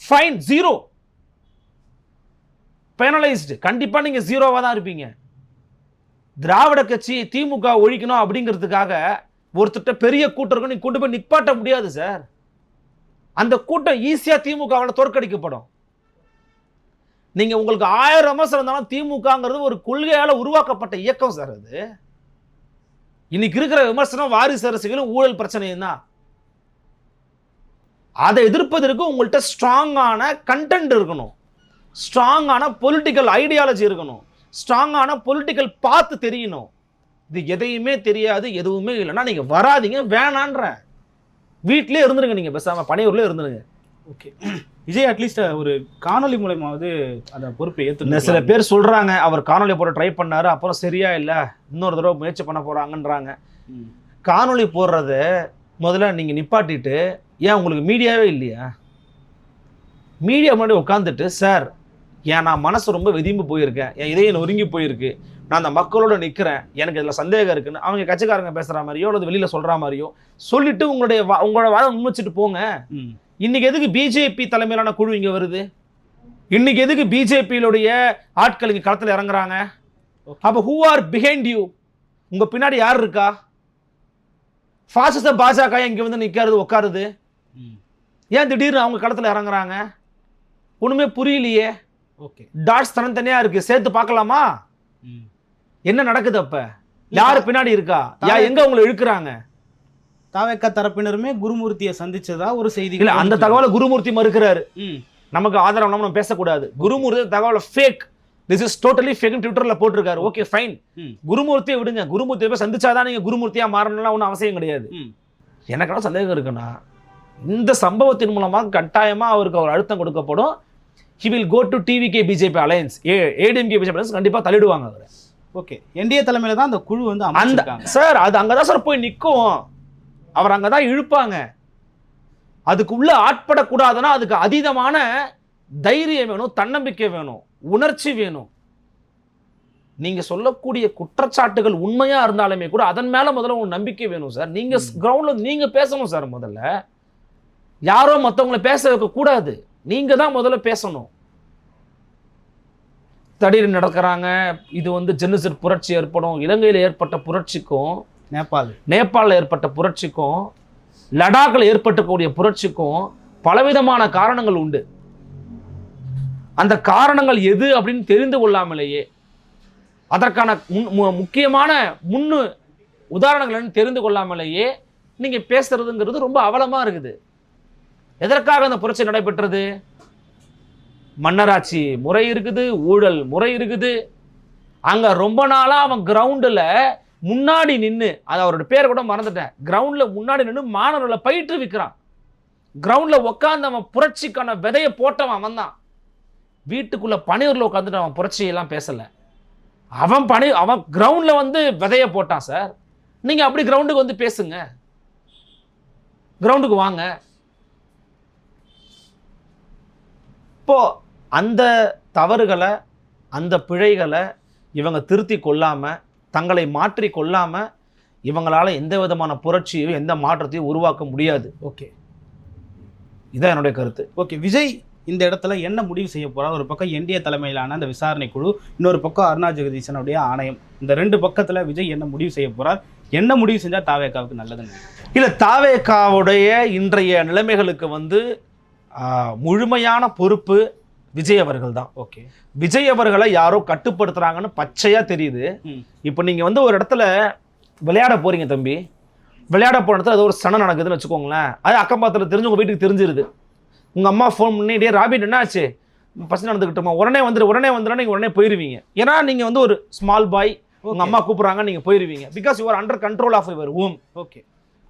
fine zero penalised கண்டிப்பாக நீங்கள் ஜீரோவாக தான் இருப்பீங்க. திராவிட கட்சி திமுக ஒழிக்கணும் அப்படிங்கிறதுக்காக ஒருத்தட்ட பெரிய கூட்டம் இருக்கும். நீங்க கொண்டு போய் நிப்பாட்ட முடியாது சார் அந்த கூட்டம் ஈஸியாக திமுகவால் தோற்கடிக்கப்படும். நீங்கள் உங்களுக்கு ஆயிரம் விமர்சனம் இருந்தாலும் திமுகங்கிறது ஒரு கொள்கையால் உருவாக்கப்பட்ட இயக்கம் சார் அது. இன்னைக்கு இருக்கிற விமர்சனம் வாரிசு அரசுகளும் ஊழல் பிரச்சனையும் தான். அதை எதிர்ப்பதற்கு உங்கள்கிட்ட ஸ்ட்ராங்கான கண்டென்ட் இருக்கணும். ஸ்ட்ராங்கான பொலிட்டிக்கல் ஐடியாலஜி இருக்கணும். ஸ்ட்ராங்கான பொலிட்டிக்கல் பார்த்து தெரியணும். இது எதையுமே தெரியாது எதுவுமே இல்லைன்னா நீங்கள் வராதீங்க வேணான்ற. வீட்டிலே இருந்துருங்க நீங்கள் பேசாமல் பனையூர்லேயே இருந்துருங்க. ஓகே. விஜய் அட்லீஸ்ட் ஒரு காணொலி மூலமாவது அந்த பொறுப்பை ஏற்று சில பேர் சொல்றாங்க அவர் காணொளி போட ட்ரை பண்ணாரு அப்புறம் சரியா இல்ல இன்னொரு தடவை முயற்சி பண்ண போறாங்கன்றாங்க. காணொளி போடுறத முதல்ல நீங்க நிப்பாட்டிட்டு ஏன் உங்களுக்கு மீடியாவே இல்லையா? மீடியா முன்னாடி உட்காந்துட்டு சார் ஏன் நான் மனசு ரொம்ப வெதிம்பு போயிருக்கேன் என் இதயம் நொறுங்கி போயிருக்கு நான் அந்த மக்களோட நிற்கிறேன் எனக்கு இதில் சந்தேகம் இருக்குன்னு அவங்க கட்சிக்காரங்க பேசுகிற மாதிரியோ அல்லது வெளியில் சொல்கிற மாதிரியோ சொல்லிட்டு உங்களுடைய உங்களோட வாழ முன்வச்சுட்டு போங்க. ம் இன்னைக்கு எதுக்கு பிஜேபி தலைமையிலான குழு இங்கே வருது? இன்னைக்கு எதுக்கு பிஜேபியிலுடைய ஆட்கள் இங்கே களத்தில் இறங்குறாங்க. அப்போ ஹூ ஆர் பிஹைண்ட் யூ உங்க பின்னாடி யார் இருக்கா? பாசிச பாஜக இங்க வந்து நிக்கிறது உட்காருது ஏன் திடீர்னு அவங்க களத்துல இறங்குறாங்க? ஒண்ணுமே புரியலையே. ஓகே டாட்ஸ் தனித்தனியா இருக்கு. சேர்த்து பார்க்கலாமா? என்ன நடக்குது அப்ப? யாரு பின்னாடி இருக்கா? யா எங்க உங்களை இழுக்கிறாங்க? தாவேக்கா தரப்பினருமே குருமூர்த்தியை சந்திச்சதா ஒரு செய்தி இல்ல அந்த தகவலை குருமூர்த்தி மறுக்கிறாரு. நமக்கு ஆதரவு நம்ம பேசக்கூடாது. குருமூர்த்தி தகவலை fake this is totally fake ட்விட்டர்ல போட்டிருக்காரு. ஓகே ஃபைன் ம். குருமூர்த்தியை விடுங்க. குருமூர்த்தியை போய் சந்திச்சாதான் நீங்க குருமூர்த்தியா மாறணும்லாம் ஒன்றும் அவசியம் கிடையாது. ம். எனக்கு என்ன சந்தேகம் இருக்குன்னா இந்த சம்பவத்தின் மூலமாக கட்டாயமா அவருக்கு ஒரு அழுத்தம் கொடுக்கப்படும். He will go to TVK BJP alliance A ADMK BJP alliance கண்டிப்பா தள்ளிடுவாங்க அவர். ஓகே என்டிஏ தலைமையில தான் அந்த குழு வந்து அந்த சார் அது அங்கதான் சார் போய் நிற்கும் அவர் அங்கதான் இழுப்பாங்க. அதுக்கு உள்ள ஆட்படக்கூடாதுன்னா அதுக்கு அதீதமான தைரியம் வேணும் தன்னம்பிக்கை வேணும் உணர்ச்சி வேணும். நீங்க சொல்லக்கூடிய குற்றச்சாட்டுகள் உண்மையா இருந்தாலுமே கூட அதன் மேல முதல்ல உங்களுக்கு நம்பிக்கை வேணும் சார். நீங்க ம். கிரவுண்ட்ல நீங்க பேசணும் சார் முதல்ல. யாரோ மத்தவங்கள பேச வைக்க கூடாது நீங்க தான் முதல்ல பேசணும். தடியில் நடக்கிறாங்க. இது வந்து ஜெனிசர் புரட்சி ஏற்படும். இலங்கையில் ஏற்பட்ட புரட்சிக்கும் நேபாள். நேபாளில் ஏற்பட்ட புரட்சிக்கும் லடாக்கில் ஏற்பட்டக்கூடிய புரட்சிக்கும் பலவிதமான காரணங்கள் உண்டு. அந்த காரணங்கள் எது அப்படின்னு தெரிந்து கொள்ளாமலேயே அதற்கான முன் மு- முக்கியமான முன்னு உதாரணங்கள் தெரிந்து கொள்ளாமலேயே நீங்கள் பேசுறதுங்கிறது ரொம்ப அவலமாக இருக்குது. எதற்காக அந்த புரட்சி நடைபெற்றது? மன்னராட்சி முறை இருக்குது ஊழல் முறை இருக்குது. அங்கே ரொம்ப நாளாக அவன் கிரவுண்டில் முன்னாடி நின்று அது அவரோட பேரை கூட மறந்துட்டேன். கிரவுண்டில் முன்னாடி நின்று மாணவர்களை பயிற்றுவிக்கிறான். கிரவுண்டில் உட்காந்து அவன் புரட்சிக்கான விதையை போட்டவன் அவன் தான் வீட்டுக்குள்ளே பணியூர்ல உட்காந்துட்டு அவன் புரட்சியெல்லாம் பேசலை. அவன் பணி அவன் கிரவுண்டில் வந்து விதையை போட்டான் சார் நீங்கள் அப்படி கிரவுண்டுக்கு வந்து பேசுங்க. கிரவுண்டுக்கு வாங்க. இப்போ அந்த தவறுகளை அந்த பிழைகளை இவங்க திருத்தி கொள்ளாமல் தங்களை மாற்றி கொள்ளாம இவங்களால எந்த விதமான புரட்சியோ எந்த மாற்றத்தையும் உருவாக்க முடியாது. ஓகே. இதான் என்னுடைய கருத்து. ஓகே விஜய் இந்த இடத்துல என்ன முடிவு செய்ய போறார்? ஒரு பக்கம் என்டிஏ தலைமையிலான அந்த விசாரணை குழு இன்னொரு பக்கம் அருணா ஜெகதீசனுடைய ஆணையம். இந்த ரெண்டு பக்கத்துல விஜய் என்ன முடிவு செய்ய போறார்? என்ன முடிவு செஞ்சா தாவேக்காவுக்கு நல்லதுன்னு இல்ல தாவேகாவுடைய இன்றைய நிலைமைகளுக்கு வந்து முழுமையான பொறுப்பு விஜய் அவர்கள் தான் ஓகே. விஜய் அவர்களை யாரோ கட்டுப்படுத்துறாங்கன்னு பச்சையா தெரியுது. இப்போ நீங்க வந்து ஒரு இடத்துல விளையாட போறீங்க தம்பி. விளையாட போன இடத்துல அது ஒரு சனம் நடக்குதுன்னு வச்சுக்கோங்களேன். அது அக்கம் பக்கத்தில் தெரிஞ்சு உங்க வீட்டுக்கு தெரிஞ்சிருது. உங்க அம்மா ஃபோன் பண்ணி டே ராபிட் என்னாச்சு? பசங்க நடந்துக்கிட்டோமா உடனே வந்துரு உடனே வந்துடும் நீங்க உடனே போயிருவீங்க. ஏன்னா நீங்க வந்து ஒரு ஸ்மால் பாய் உங்க அம்மா கூப்பிடுறாங்க நீங்க போயிருவீங்க. Because you are under control of your home okay.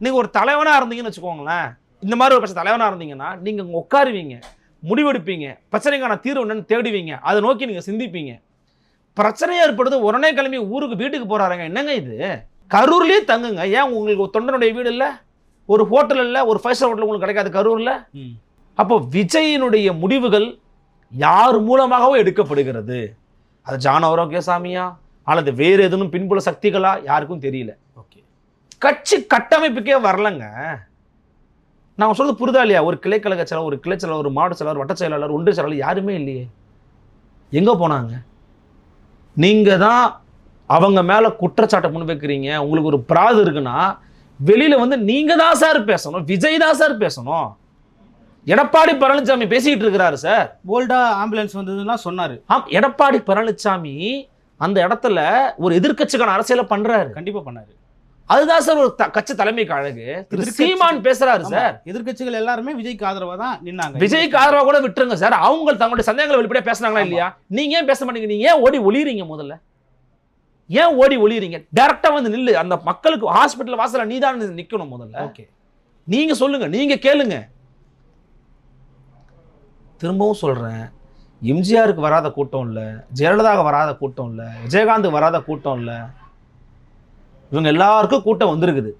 நீங்க ஒரு தலைவனா இருந்தீங்கன்னு வச்சுக்கோங்களேன். இந்த மாதிரி ஒரு பட்ச தலைவனா இருந்தீங்கன்னா நீங்க அங்க உட்காருவீங்க. முடிவெடுப்பீங்க. பிரச்சனைக்கான தீர்வு என்னன்னு தேடுவீங்க. அதை நோக்கி நீங்க சிந்திப்பீங்க. பிரச்சனை ஏற்படுது உடனே கிளம்பி ஊருக்கு வீட்டுக்கு போறாருங்க. என்னங்க இது? கரூர்லயே தங்குங்க. ஏன் உங்களுக்கு தொண்டனுடைய வீடு இல்ல? ஒரு ஹோட்டல் இல்ல? ஒரு ஃபைவ் ஸ்டார் ஹோட்டல் உங்களுக்கு கிடைக்காது கரூர்ல? அப்போ விஜயினுடைய முடிவுகள் யார் மூலமாகவோ எடுக்கப்படுகிறது. அது ஜான ஆரோக்கியசாமியா? அல்லது வேறு எதுவும் பின்புல சக்திகளா? யாருக்கும் தெரியல. ஓகே. கட்சி கட்டமைப்புக்கே வரலங்க. நான் சொல்றது புரிதா இல்லையா? ஒரு கிளைக்கழக செயலர் ஒரு கிளை செயலர் ஒரு மாவட்ட செயலர் வட்ட செயலாளர் ஒன்றிய செயலாளர் யாருமே இல்லையே. எங்க போனாங்க? நீங்க தான் அவங்க மேல குற்றச்சாட்டை முன்வைக்கிறீங்க உங்களுக்கு ஒரு பிராது இருக்குன்னா வெளியில வந்து நீங்க தான் சார் பேசணும். விஜய் தான் சார் பேசணும். எடப்பாடி பழனிசாமி பேசிக்கிட்டு இருக்கிறாரு சார். போல்டா ஆம்புலன்ஸ் வந்ததுன்னா சொன்னாரு. ஆம் எடப்பாடி பழனிசாமி அந்த இடத்துல ஒரு எதிர்க்கட்சிக்கான அரசியலை பண்றாரு. கண்டிப்பா பண்ணாரு. அதுதான் சார் ஒரு கட்சி தலைமைக்கு அழகு. திரு சீமான் பேசுறாரு சார். எதிர்க்கட்சிகள் எல்லாருமே விஜய்க்கு ஆதரவா தான் நின்னாங்க. விஜய்க்கு ஆதரவா கூட விட்டுருங்க சார். அவங்க தங்களுடைய சந்தேகங்களை வெளிப்படையா பேசுனாங்களா. இல்லையா? நீங்க ஏன் பேச மாட்டீங்க? நீங்க ஏன் ஓடி ஒளியறீங்க முதல்ல? ஏன் ஓடி ஒளியறீங்க? டைரக்டா வந்து நில்லு. அந்த மக்களுக்கு ஹாஸ்பிட்டல் வாசல்ல நீ தான் நிக்கணும் முதல்ல. ஓகே. நீங்க சொல்லுங்க. நீங்க கேளுங்க. திரும்பவும் சொல்றேன். எம்ஜிஆருக்கு வராத கூட்டம் இல்ல. ஜெயலலிதாவுக்கு வராத கூட்டம் இல்ல. விஜயகாந்த் வராத கூட்டம் இல்ல. இவங்க எல்லாருக்கும் கூட்டம் வந்திருக்குது.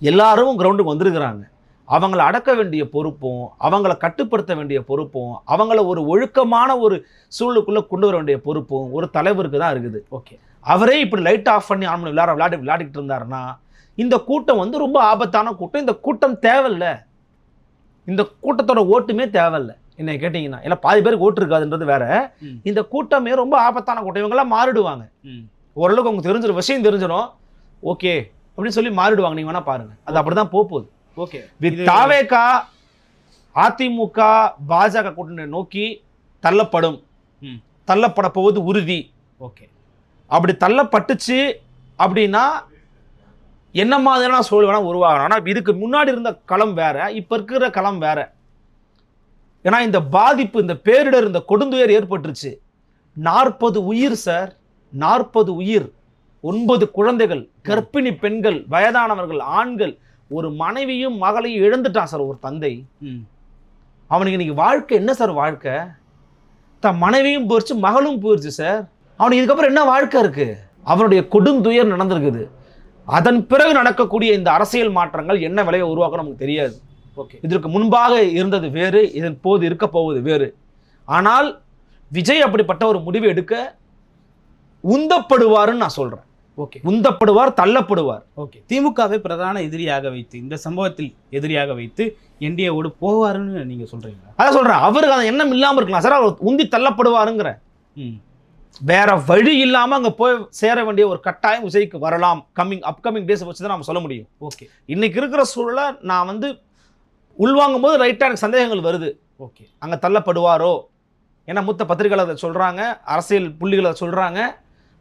எல்லாரும் கிரவுண்டுக்கு வந்திருக்கிறாங்க. அவங்கள அடக்க வேண்டிய பொறுப்பும் அவங்கள கட்டுப்படுத்த வேண்டிய பொறுப்பும் அவங்கள ஒரு ஒழுக்கமான ஒரு சூழலுக்குள்ள கொண்டு வர வேண்டிய பொறுப்பும் ஒரு தலைவருக்கு தான் இருக்குது. ஓகே அவரே இப்படி லைட் ஆஃப் பண்ணி ஆன் பண்ணி விளையாட விளையாடி விளையாடிட்டு இருந்தாருன்னா இந்த கூட்டம் வந்து ரொம்ப ஆபத்தான கூட்டம். இந்த கூட்டம் தேவையில்ல. இந்த கூட்டத்தோட ஓட்டுமே தேவையில்ல. என்னை கேட்டிங்கன்னா ஏன்னா பாதி பேருக்கு ஓட்டு இருக்காதுன்றது வேற. இந்த கூட்டமே ரொம்ப ஆபத்தான கூட்டம். இவங்கெல்லாம் மாறிடுவாங்க. ஓரளவுக்கு உங்களுக்கு தெரிஞ்சிடும் விஷயம் தெரிஞ்சிடும் ஓகே அப்படின்னு சொல்லி மாறிடுவாங்க. நீங்க வேணா பாருங்க. அது அப்படிதான் போக போகுது ஓகே. வித் தாவேகா அதிமுக பாஜக கூட்டணி நோக்கி தள்ளப்படும். தள்ளப்பட போவது உறுதி. ஓகே. அப்படி தள்ளப்பட்டுச்சு அப்படின்னா என்ன மாதிரியான சூழல் வேணா உருவாகணும். ஆனால் இதுக்கு முன்னாடி இருந்த களம் வேற இப்போ இருக்கிற களம் வேற. ஏன்னா இந்த பாதிப்பு இந்த பேரிடர் இந்த கொடுந்துயர் ஏற்பட்டுருச்சு. நாற்பது உயிர் சார். நாற்பது உயிர். ஒன்பது குழந்தைகள் கர்ப்பிணி பெண்கள் வயதானவர்கள் ஆண்கள் ஒரு மனைவியும் மகளையும் இழந்துட்டான் சார் ஒரு தந்தை. ம். அவனுக்கு இன்னைக்கு வாழ்க்கை என்ன சார் வாழ்க்கை? தன் மனைவியும் போயிடுச்சு மகளும் போயிடுச்சு சார். அவனுக்கு இதுக்கப்புறம் என்ன வாழ்க்கை இருக்கு? அவனுடைய கொடுந்துயர் நடந்திருக்குது. அதன் பிறகு நடக்கக்கூடிய இந்த அரசியல் மாற்றங்கள் என்ன விளைவை உருவாக்கும் நமக்கு தெரியாது. ஓகே. இதற்கு முன்பாக இருந்தது வேறு இதன் போது இருக்க போவது வேறு. ஆனால் விஜய் அப்படிப்பட்ட ஒரு முடிவை எடுக்க உந்தப்படுவாருன்னு நான் சொல்றேன். ஓகே உந்தப்படுவார் தள்ளப்படுவார். ஓகே. திமுகவை பிரதான எதிரியாக வைத்து இந்த சம்பவத்தில் எதிரியாக வைத்து என்டிஏவோடு போவாருன்னு நீங்க சொல்றீங்களா? அதான் சொல்றேன். அவருக்கு அந்த எண்ணம் இல்லாம இருக்கலாம். சார் அவர் உந்தி தள்ளப்படுவாருங்கிற. வேற வழி இல்லாம அங்க போய் சேர வேண்டிய ஒரு கட்டாயம் விஜய்க்கு வரலாம். கம்மிங் அப்கமிங் டேஸ் வச்சு தான் நம்ம சொல்ல முடியும். ஓகே. இன்னைக்கு இருக்கிற சூழலை நான் வந்து உள்வாங்கும் போது ரைட்டாக எனக்கு சந்தேகங்கள் வருது. ஓகே. அங்க தள்ளப்படுவாரோ? ஏன்னா மூத்த பத்திரிகையாளர் அதை சொல்றாங்க அரசியல் புள்ளிகள் அதை சொல்றாங்க.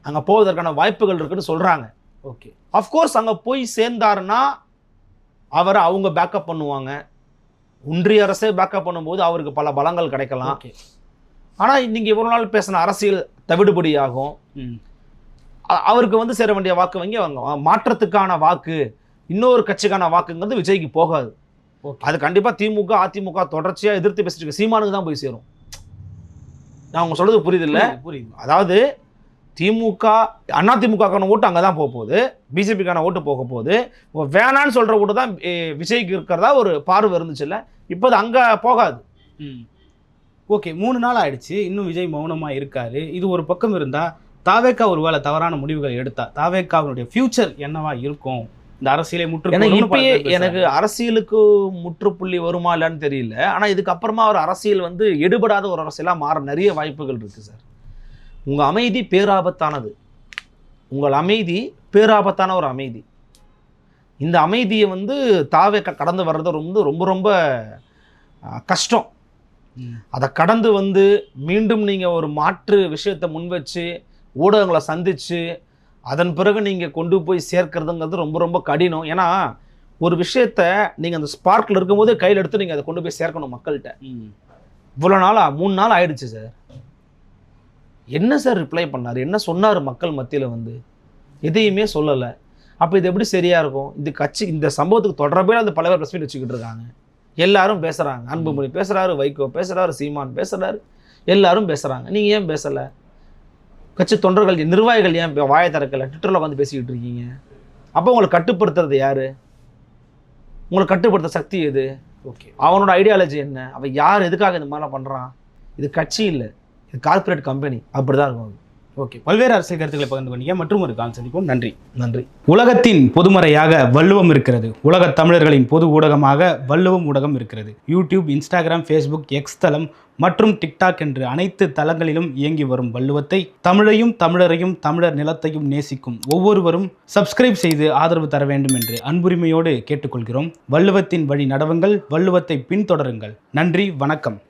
அங்க போவதற்கான வாய்ப்புகள் இருக்குன்னு சொல்றாங்க. ஓகே அஃப்கோர்ஸ் அங்க போய் சேர்ந்தாருன்னா அவரை அவங்க பேக்கப் பண்ணுவாங்க. ஒன்றிய அரசே பேக்கப் பண்ணும்போது அவருக்கு பல பலங்கள் கிடைக்கலாம். ஓகே ஆனா நீங்க இவ்வளவு நாள் பேசின அரசியல் தவிடுபடியாகும். ம். அ- அவருக்கு வந்து சேர வேண்டிய வாக்கு வங்கி அவங்க. மாற்றத்துக்கான வாக்கு இன்னொரு கட்சிக்கான வாக்குங்கிறது விஜய்க்கு போகாது. அது கண்டிப்பா திமுக அதிமுக தொடர்ச்சியா எதிர்த்து பேசிட்டு சீமானுக்கு தான் போய் சேரும். நான் அவங்க சொல்றது புரியுது இல்ல? புரியுது, புரியுது. அதாவது திமுக அதிமுகக்கான ஓட்டு அங்கே தான் போக போகுது. பிஜேபிக்கான ஓட்டு போக போகுது. வேணான்னு சொல்ற ஓட்டு தான் விஜய்க்கு இருக்கிறதா ஒரு பார்வை இருந்துச்சுல்ல இப்போ அது அங்கே போகாது. ம். ஓகே மூணு நாள் ஆயிடுச்சு. இன்னும் விஜய் மௌனமா இருக்காரு. இது ஒரு பக்கம் இருந்தா தாவேக்கா ஒருவேளை தவறான முடிவுகள் எடுத்தா தாவேக்காவினுடைய ஃபியூச்சர் என்னவா இருக்கும்? இந்த அரசியலை முற்று ஏன்னா இப்பயே எனக்கு அரசியலுக்கு முற்றுப்புள்ளி வருமா இல்லைன்னு தெரியல. ஆனால் இதுக்கப்புறமா ஒரு அரசியல் வந்து எடுபடாத ஒரு அரசியலாக மாற நிறைய வாய்ப்புகள் இருக்கு சார். உங்கள் அமைதி பேராபத்தானது. உங்கள் அமைதி பேராபத்தான ஒரு அமைதி. இந்த அமைதியை வந்து தாவே கடந்து வர்றது ரொம்ப ரொம்ப ரொம்ப கஷ்டம். அதை கடந்து வந்து மீண்டும் நீங்கள் ஒரு மாற்று விஷயத்தை முன் வச்சு ஊடகங்களை சந்திச்சு அதன் பிறகு நீங்கள் கொண்டு போய் சேர்க்கறதுங்கிறது ரொம்ப ரொம்ப கடினம். ஏன்னா ஒரு விஷயத்த நீங்கள் அந்த ஸ்பார்க்கில் இருக்கும்போதே கையில் எடுத்து நீங்கள் அதை கொண்டு போய் சேர்க்கணும் மக்கள்கிட்ட. இவ்வளோ நாளா மூணு நாள் ஆயிடுச்சு சார். என்ன சார் ரிப்ளை பண்ணார்? என்ன சொன்னார் மக்கள் மத்தியில் வந்து? எதையுமே சொல்லலை. அப்போ இது எப்படி சரியாக இருக்கும்? இந்த கட்சி இந்த சம்பவத்துக்கு தொடர்பே அந்த பல பேர் ப்ரெஸ் மீட் வச்சுக்கிட்டு இருக்காங்க. எல்லாரும் பேசுகிறாங்க அன்புமணி பேசுகிறாரு வைகோ பேசுகிறாரு சீமான் பேசுகிறாரு எல்லாரும் பேசுகிறாங்க நீங்கள் ஏன் பேசலை? கட்சி தொண்டர்கள் நிர்வாகிகள் ஏன் வாயை திறக்கல? ட்விட்டரில் உட்காந்து பேசிக்கிட்டு இருக்கீங்க. அப்போ உங்களை கட்டுப்படுத்துறது யாரு? உங்களை கட்டுப்படுத்த சக்தி எது? ஓகே அவனோட ஐடியாலஜி என்ன? அவன் யார் எதுக்காக இந்த மாதிரிலாம் பண்ணுறான் இது கட்சி இல்லை. இது கார்ப்பரேட் கம்பெனி அப்படி தான் இருக்கும். ஓகே பல்வேறு அரசியல் கருத்துக்களை பகிர்ந்து கொண்டீங்க. மற்றும் ஒரு கால் சந்திப்போம். நன்றி. நன்றி. உலகத்தின் பொதுமறையாக வள்ளுவம் இருக்கிறது. உலகத் தமிழர்களின் பொது ஊடகமாக வள்ளுவம் ஊடகம் இருக்கிறது. யூடியூப் இன்ஸ்டாகிராம் ஃபேஸ்புக் எக்ஸ் தளம் மற்றும் டிக்டாக் என்று அனைத்து தளங்களிலும் இயங்கி வரும் வள்ளுவத்தை தமிழையும் தமிழரையும் தமிழர் நிலத்தையும் நேசிக்கும் ஒவ்வொருவரும் சப்ஸ்கிரைப் செய்து ஆதரவு தர வேண்டும் என்று அன்புரிமையோடு கேட்டுக்கொள்கிறோம். வள்ளுவத்தின் வழி நடவுங்கள். வள்ளுவத்தை பின்தொடருங்கள். நன்றி. வணக்கம்.